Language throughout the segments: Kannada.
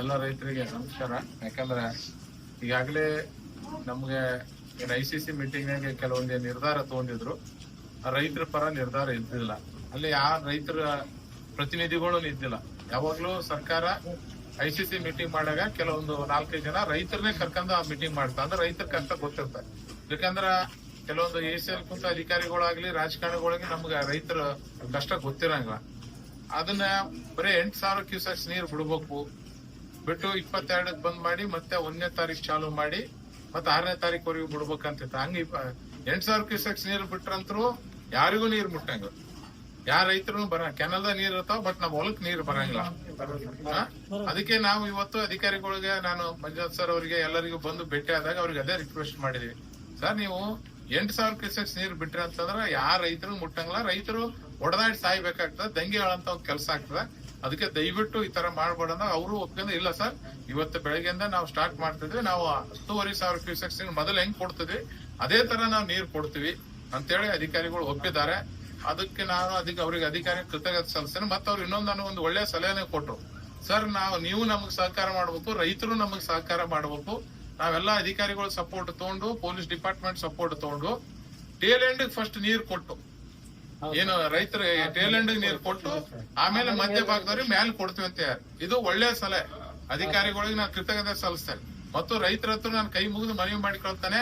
ಎಲ್ಲ ರೈತರಿಗೆ ನಮಸ್ಕಾರ. ಯಾಕಂದ್ರೆ ಈಗಾಗಲೇ ನಮಗೆ ಏನು ಐ ಸಿ ಸಿ ಮೀಟಿಂಗ್ನಾಗೆ ಕೆಲವೊಂದು ನಿರ್ಧಾರ ತಗೊಂಡಿದ್ರು. ರೈತರ ಪರ ನಿರ್ಧಾರ ಇದ್ದಿಲ್ಲ. ಅಲ್ಲಿ ಆ ರೈತರ ಪ್ರತಿನಿಧಿಗಳು ಇದ್ದಿಲ್ಲ. ಯಾವಾಗಲೂ ಸರ್ಕಾರ ಐ ಸಿ ಸಿ ಮೀಟಿಂಗ್ ಮಾಡಾಗ ಕೆಲವೊಂದು ನಾಲ್ಕೈದು ಜನ ರೈತರನ್ನೇ ಕರ್ಕೊಂಡು ಆ ಮೀಟಿಂಗ್ ಮಾಡ್ತಾ ಅಂದ್ರೆ ರೈತರ ಕಷ್ಟ ಗೊತ್ತಿರ್ತಾರೆ ಯಾಕಂದ್ರ ಕೆಲವೊಂದು ಎ ಸಿ ಎಲ್ ಕುಂತ ಅಧಿಕಾರಿಗಳಾಗ್ಲಿ, ರಾಜಕಾರಣಿಗಳಾಗ್ಲಿ ನಮ್ಗೆ ರೈತರ ಕಷ್ಟ ಗೊತ್ತಿರಂಗಿಲ್ಲ. ಅದನ್ನ ಬರೀ ಎಂಟು ಸಾವಿರ ಕ್ಯೂಸೆಕ್ಸ್ ನೀರು ಬಿಡ್ಬೇಕು. ಬಿಟ್ಟು ಇಪ್ಪತ್ತೆರಡಕ್ಕೆ ಬಂದ್ ಮಾಡಿ, ಮತ್ತೆ ಒಂದನೇ ತಾರೀಕು ಚಾಲು ಮಾಡಿ, ಮತ್ತೆ ಆರನೇ ತಾರೀಕುವರೆಗೂ ಬಿಡ್ಬೇಕಂತಿತ್ತು. ಹಂಗ ಎಂಟ್ ಸಾವಿರ ಕ್ಯೂಸೆಕ್ಸ್ ನೀರು ಬಿಟ್ರಂತ್ರು ಯಾರಿಗೂ ನೀರ್ ಮುಟ್ಟಂಗ ಯಾರ ರೈತರು ಬರ, ಕೆನಲ್ದ ನೀರ್ ಇರ್ತಾವ, ಬಟ್ ನಮ್ ಹೊಲಕ್ ನೀರ್ ಬರಂಗಿಲ್ಲ? ಅದಕ್ಕೆ ನಾವು ಇವತ್ತು ಅಧಿಕಾರಿಗಳಿಗೆ, ನಾನು ಮಂಜುನಾಥ್ ಸರ್ ಅವರಿಗೆ, ಎಲ್ಲರಿಗೂ ಬಂದು ಭೇಟಿ ಆದಾಗ ಅವ್ರಿಗೆ ಅದೇ ರಿಕ್ವೆಸ್ಟ್ ಮಾಡಿದೀವಿ. ಸರ್, ನೀವು ಎಂಟ್ ಸಾವಿರ ಕ್ಯೂಸೆಕ್ಸ್ ನೀರ್ ಬಿಟ್ರಿ ಅಂತಂದ್ರ ಯಾರ ರೈತರು ಮುಟ್ಟಂಗಿಲ್ಲ. ರೈತರು ಒಡದಾಡಿ ಸಾಯ್ಬೇಕಾಗ್ತದೆ, ದಂಗೆ ಹೇಳಂತ ಕೆಲಸ ಆಗ್ತದೆ. ಅದಕ್ಕೆ ದಯವಿಟ್ಟು ಈ ತರ ಮಾಡಬೇಡ ಅವರು ಒಪ್ಕೊಂಡು ಇಲ್ಲ ಸರ್. ಇವತ್ತು ಬೆಳಗ್ಗೆಯಿಂದ ನಾವು ಸ್ಟಾರ್ಟ್ ಮಾಡ್ತಿದ್ವಿ. ನಾವು ಹತ್ತುವರೆ ಸಾವಿರ ಕ್ಯೂಸೆಕ್ಸ್ ಮೊದಲು ಹೆಂಗ್ ಕೊಡ್ತಿದ್ವಿ? ಅದೇ ತರ ನಾವು ನೀರು ಕೊಡ್ತೀವಿ ಅಂತೇಳಿ ಅಧಿಕಾರಿಗಳು ಒಪ್ಪಿದ್ದಾರೆ. ಅದಕ್ಕೆ ನಾನು ಅದಕ್ಕೆ ಅವ್ರಿಗೆ ಅಧಿಕಾರಿ, ಕೃತಜ್ಞತೆ ಸಲ್ಲಿಸ್ತೇನೆ. ಮತ್ತೆ ಅವ್ರು ಇನ್ನೊಂದು ನಾನು ಒಂದು ಒಳ್ಳೆ ಸಲಹೆ ಕೊಟ್ರು. ಸರ್, ನಾವು, ನೀವು ನಮಗೆ ಸಹಕಾರ ಮಾಡ್ಬೇಕು, ರೈತರು ನಮಗೆ ಸಹಕಾರ ಮಾಡ್ಬೇಕು. ನಾವೆಲ್ಲ ಅಧಿಕಾರಿಗಳು ಸಪೋರ್ಟ್ ತಗೊಂಡು ಪೊಲೀಸ್ ಡಿಪಾರ್ಟ್ಮೆಂಟ್ ಸಪೋರ್ಟ್ ತಗೊಂಡು ಟೇಲ್ ಎಂಡ್ ಫಸ್ಟ್ ನೀರು ಕೊಟ್ಟು ಏನು ರೈತರ ಟೇಲ್ ಎಂಡ್ ನೀರ್ ಕೊಟ್ಟು ಆಮೇಲೆ ಮಧ್ಯ ಭಾಗದವ್ರಿಗೆ ಮ್ಯಾಲ್ ಕೊಡ್ತೀವಿ ಅಂತ. ಇದು ಒಳ್ಳೆ ಸಲಹೆ. ಅಧಿಕಾರಿಗಳಿಗೆ ನಾನು ಕೃತಜ್ಞತೆ ಸಲ್ಲಿಸ್ತೇನೆ. ಮತ್ತು ರೈತರ ಹತ್ರ ನಾನು ಕೈ ಮುಗಿದು ಮನವಿ ಮಾಡಿಕೊಳ್ತಾನೆ.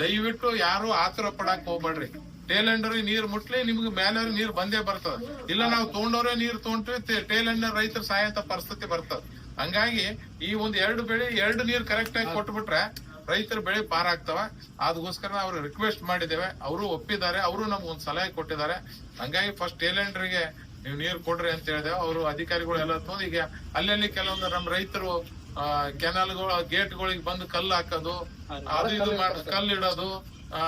ದಯವಿಟ್ಟು ಯಾರು ಆತುರ ಪಡಕ್ ಹೋಗ್ಬೇಡ್ರಿ. ಟೇಲ್ ನೀರ್ ಮುಟ್ಲಿ ನಿಮ್ಗೆ ಮೇಲೆ ನೀರ್ ಬಂದೇ ಬರ್ತದ. ಇಲ್ಲ ನಾವು ತೊಗೊಂಡವ್ರೆ ನೀರ್ ತಗೊಂಡ್ವಿ ಟೇಲ್ ರೈತರ ಸಹಾಯಂತ ಪರಿಸ್ಥಿತಿ ಬರ್ತದ. ಹಂಗಾಗಿ ಈ ಒಂದ್ ಎರಡು ಬೆಳೆ ಎರಡು ನೀರ್ ಕರೆಕ್ಟ್ ಆಗಿ ಕೊಟ್ಬಿಟ್ರೆ ರೈತರ ಬೆಳೆ ಪಾರ ಆಗ್ತವ ಅದಕ್ಕೋಸ್ಕರ ಅವ್ರು ರಿಕ್ವೆಸ್ಟ್ ಮಾಡಿದ್ದೇವೆ. ಅವರು ಒಪ್ಪಿದ್ದಾರೆ. ಅವರು ನಮ್ಗೆ ಒಂದು ಸಲಹೆ ಕೊಟ್ಟಿದ್ದಾರೆ. ಹಂಗಾಗಿ ಫಸ್ಟ್ ಏಲೆಂಡ್ರಿಗೆ ನೀವು ನೀರು ಕೊಡ್ರಿ ಅಂತ ಹೇಳಿದೆ. ಅವರು ಅಧಿಕಾರಿಗಳು ಎಲ್ಲ ತಂದು ಈಗ ಅಲ್ಲಲ್ಲಿ ಕೆಲವೊಂದು ನಮ್ಮ ರೈತರು ಕೆನಾಲ್ಗಳು ಗೇಟ್ಗಳಿಗೆ ಬಂದು ಕಲ್ಲು ಹಾಕೋದು ಅದು ಇದು ಕಲ್ಲು ಇಡೋದು ಆ,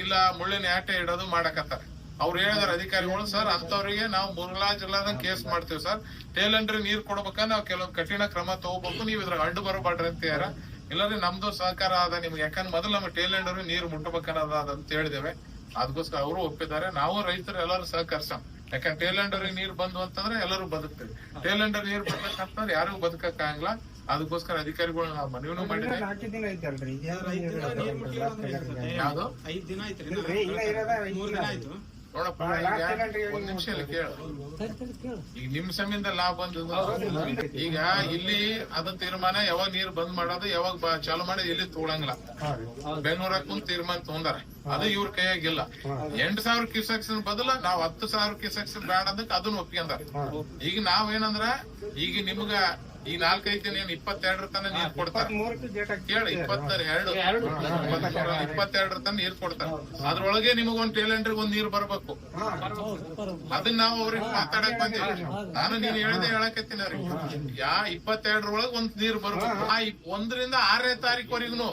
ಇಲ್ಲ ಮುಳ್ಳಿನ ಆಟೆ ಇಡೋದು ಮಾಡಕತ್ತಾರೆ. ಅವ್ರು ಹೇಳಿದಾರೆ ಅಧಿಕಾರಿಗಳು ಸರ್ ಅಂತವ್ರಿಗೆ ನಾವು ಮುರ್ಲಾ ಜಿಲ್ಲಾದ ಕೇಸ್ ಮಾಡ್ತೀವಿ ಸರ್. ಟೇಲೆಂಡ್ರಿ ನೀರ್ ಕೊಡ್ಬೇಕಂದ್ರೆ ನಾವು ಕೆಲವೊಂದು ಕಠಿಣ ಕ್ರಮ ತಗೋಬೇಕು. ನೀವು ಇದ್ರ ಅಡ್ಡು ಬರಬಾಡ್ರಿ ಅಂತ ಇಲ್ಲಾಂದ್ರೆ ನಮ್ದು ಸಹಕಾರ ಆದ ನಿಮ್ಗೆ. ಯಾಕಂದ್ರೆ ಮೊದಲು ನಮ್ಮ ಟೇಲೆಂಡರ್ ನೀರು ಮುಟ್ಟಬೇಕನ್ನೋದ ಅಂತ ಹೇಳಿದೇವೆ ಅದಕ್ಕೋಸ್ಕರ ಅವರು ಒಪ್ಪಿದ್ದಾರೆ. ನಾವು ರೈತರು ಎಲ್ಲರೂ ಸಹಕರಿಸ ಯಾಕಂದ್ರೆ ಟೇಲೆಂಡ್ ಅವ್ರಿಗೆ ನೀರು ಬಂದು ಅಂತಂದ್ರೆ ಎಲ್ಲರೂ ಬದುಕ್ತೀವಿ. ಟೇಲೆಂಡರ್ ನೀರು ಬರ್ಬೇಕಂತಂದ್ರೆ ಯಾರಿಗೂ ಬದುಕಕ್ಕಾಗಲ್ಲ. ಅದಕ್ಕೋಸ್ಕರ ಅಧಿಕಾರಿಗಳು ನಾವು ಮನವಿನೂ ಮಾಡಿದ್ರೆ ಯಾವ್ದು? ಐದ್. ದಿನ ಆಯ್ತು. ನೋಡಪ್ಪ ಒಂದ್ ನಿಮಿಷ ಇಲ್ಲಿ ಕೇಳು. ಈಗ ನಿಮ್ ಸಮಿಂದ ಲಾಭ ಬಂದ ಈಗ ಇಲ್ಲಿ ಅದ ತೀರ್ಮಾನ ಯಾವಾಗ ನೀರ್ ಬಂದ್ ಮಾಡೋದು ಯಾವಾಗ ಬ- ಚಾಲು ಮಾಡಿ ಇಲ್ಲಿ ತಗೊಳಂಗಿಲ್ಲ ಬೆಂಗಳೂರಾಗ ಕುಂತ ತೀರ್ಮಾನ ತಗೊಂಡಾರ. ಅದು ಇವ್ರ ಕೈಯಾಗಿಲ್ಲ. ಎಂಟ್ ಸಾವಿರ ಕ್ಯೂಸೆಕ್ಸ್ ಬದಲ ನಾವ್ ಹತ್ತು ಸಾವಿರ ಕ್ಯೂಸೆಕ್ಸ್ ಬೇಡ ಅದಕ್ಕೆ ಅದನ್ನ ಒಪ್ಕೊಂಡಾರ ಈಗ ನಾವ್ ಏನಂದ್ರ ಈಗ ನಿಮ್ಗ ಈ ನಾಲ್ಕೈದು ದಿನ ಏನ್ ಇಪ್ಪತ್ತೆರಡರ ತನಕ ನೀರ್ ಕೊಡ್ತಾರೆ. ಕೇಳ ಇಪ್ಪತ್ತರ ಎರಡು. ಇಪ್ಪತ್ತೆರಡರ ತನಕ ನೀರ್ ಕೊಡ್ತಾರೆ. ಅದ್ರೊಳಗೆ ನಿಮಗೊಂದು ಒಂದ್ ಟೇಲೆಂಟ್ರಿಗೆ ಒಂದ್ ನೀರ್ ಬರ್ಬೇಕು. ಅದನ್ನ ನಾವು ಅವ್ರಿಗೆ ಮಾತಾಡಕ್ ಬಂದಿವಿ. ನಾನು ನೀನ್ ಹೇಳ್ದೆ ಹೇಳಕತ್ತೀನಿ ಅವ್ರಿಗೆ. ಯಾ ಇಪ್ಪತ್ತೆರಡರೊಳಗೆ ಒಂದ್ ನೀರ್ ಬರ್ಬೇಕು. ಆ ಒಂದ್ರಿಂದ ಒಂದರಿಂದ ಆರನೇ ತಾರೀಕುವರೆಗೂ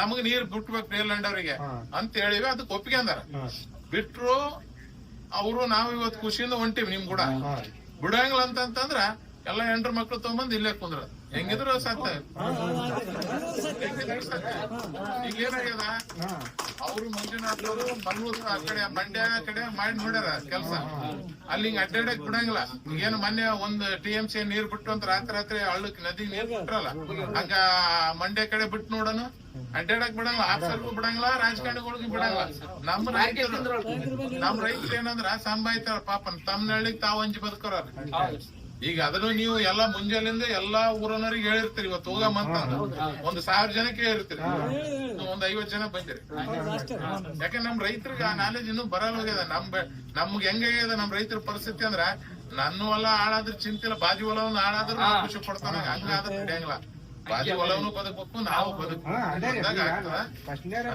ನಮಗ್ ನೀರ್ ಬಿಟ್ಬೇಕು ಟೇಲೆಂಡ್ ಅವರಿಗೆ. ಅಂತ ಹೇಳಿವಿ ಅದಕ್ಕೆ ಒಪ್ಪಿಗೆ ಅಂದಾರ. ಬಿಟ್ರು ಅವರು ನಾವು ಇವತ್ತು ಖುಷಿಯಿಂದ ಹೊಂಟಿವಿ ನಿಮ್ ಕೂಡ. ಬಿಡಂಗಿಲ್ಲ ಅಂತಂದ್ರ ಎಲ್ಲ ಹೆಂಡ್ರ ಮಕ್ಳು ತಗೊಂಬಂದ್ ಇಲ್ಲೇ ಕುಂದ್ರ. ಹೆಂಗಿದ್ರು ಸತ್ತ. ಈಗ ಏನಾಗ್ಯದ ಅವರು ಮಂಜುನಾಥ್ ಅವರು ಮಂಗಳೂರು ಆ ಕಡೆ, ಮಂಡ್ಯ ಕಡೆ ಮಾಡಿ ನೋಡ್ಯಾರ ಕೆಲ್ಸ. ಅಲ್ಲಿ ಹಿಂಗ್ ಅಡ್ಡಾಡಕ್ ಬಿಡಂಗಿಲ್ಲ. ಏನು ಮೊನ್ನೆ ಒಂದ್ ಟಿ ಎಂ ಸಿ ನೀರ್ ಬಿಟ್ಟು ಅಂತ ರಾತ್ರಿ ರಾತ್ರಿ ಹಳ್ಳಕ್ ನದಿ ನೀರ್ ಬಿಟ್ರಲ್ಲ, ಹಂಗ ಮಂಡ್ಯ ಕಡೆ ಬಿಟ್ಟು ನೋಡೋಣ ಅಡ್ಡಾಡಕ್ ಬಿಡಂಗಿಲ್ಲ. ಆಫೀಸರ್ಗೂ ಬಿಡಂಗಿಲ್ಲ, ರಾಜಕಾರಣಿಗಳಿಗೂ ಬಿಡಂಗಿಲ್ಲ. ನಮ್ ರೈತರು ನಮ್ ರೈತರು ಏನಂದ್ರ ಸಂಭಾಯ್ತಾರ ಪಾಪ ತಮ್ಮ ಹಳ್ಳಿಗ್ ತಾವ್ ಹಂಚಿ ಬದುಕೋರ ಈಗ ಅದನ್ನು ನೀವು ಎಲ್ಲಾ ಮುಂಜಾನೆಯಿಂದ ಎಲ್ಲಾ ಊರನವರಿಗೆ ಹೇಳಿರ್ತೀರಿ ಇವತ್ತು ಹೋಗಮ್ಮಂತ ಒಂದು ಸಾವಿರ ಜನಕ್ಕೆ ಹೇಳಿರ್ತೀರಿ. ಒಂದ್ ಐವತ್ ಜನ ಬಂದಿರಿ. ಯಾಕಂದ್ರೆ ನಮ್ ರೈತರಿಗೆ ಆ ನಾಲೆಜ್ ಇನ್ನೂ ಬರಲ್ಲ ಹೋಗ್ಯದ ನಮ್ ನಮ್ಗೆ ಹೆಂಗಾಗ್ಯದ ನಮ್ ರೈತರ ಪರಿಸ್ಥಿತಿ ಅಂದ್ರ ನನ್ನ ಹೊಲ ಹಾಳಾದ್ರ ಚಿಂತಿಲ್ಲ ಬಾಜು ಹೊಲವನ್ನ ಹಾಳಾದ್ರೂ ನಾವ್ ಖುಷಿ ಪಡ್ತಾನ. ಹಂಗಾದ್ರೆ ನಡೆಯಂಗಿಲ್ಲ. ಬಾಜು ಹೊಲವನು ಬದುಕ್ಬೇಕು ನಾವು ಬದುಕ್ಬೇಕು. ನಾವು ವಿಚಾರ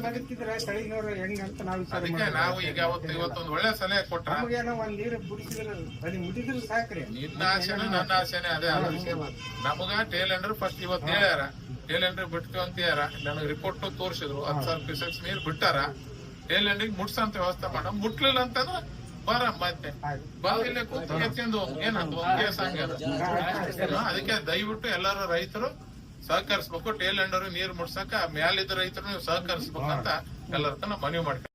ಅದಕ್ಕೆ ನಾವು ಈಗ ಅವತ್ತು ಇವತ್ತೊಂದು ಒಳ್ಳೆ ಸಲಹೆ ಕೊಟ್ರ? ನಮಗೇನೋ ಒಂದ್ ನೀರು ಬಿಡಿಸಿದ್ರೆ ಅಲ್ಲಿ ಮುಟ್ಟಿದ್ರೆ ಸಾಕ್ರಿ. ನಿನ್ನ ಆಸೆನೂ ನನ್ನ ಆಸೆನೆ ಅದೇ ನಮಗ ಟೇಲೆಂಡರ್ ಫಸ್ಟ್ ಇವತ್ತು ಹೇಳ್ಯಾರ ಟೇಲೆಂಡರ್ ಬಿಟ್ಟು ಅಂತ ಹೇಳ್ಯಾರ. ನನಗೆ ರಿಪೋರ್ಟ್ ತೋರಿಸಿದ್ರು ಹತ್ತು ಸಾವಿರ ಕ್ಯೂಸೆಕ್ಸ್ ನೀರ್ ಬಿಟ್ಟಾರ. ಟೇಲೆಂಡ್ರಿಗೆ ಮುಟ್ಸಂತ ವ್ಯವಸ್ಥೆ ಮಾಡ. ಮುಟ್ಲಿಲ್ಲ ಅಂತಂದ್ರ ಬರ ಮತ್ತೆ ಬಾಗಿಲೇ ಕೂತು ಎತ್ತಿಂದು ಏನಂತ ಒಂದ್ ಕೇಸ್ ಹಂಗೆ ಅದಕ್ಕೆ ದಯವಿಟ್ಟು ಎಲ್ಲರೂ ರೈತರು ಸಹಕರಿಸ್ಬೇಕು ಅಂಡರ್ ನೀರ್ ಮುಟ್ಸಕ ಮ್ಯಾಲಿದ್ದ ರೈತರು ಸಹಕರಿಸ್ಬೇಕಂತ ಎಲ್ಲರತನ ಮನವಿ ಮಾಡ್ತಾರೆ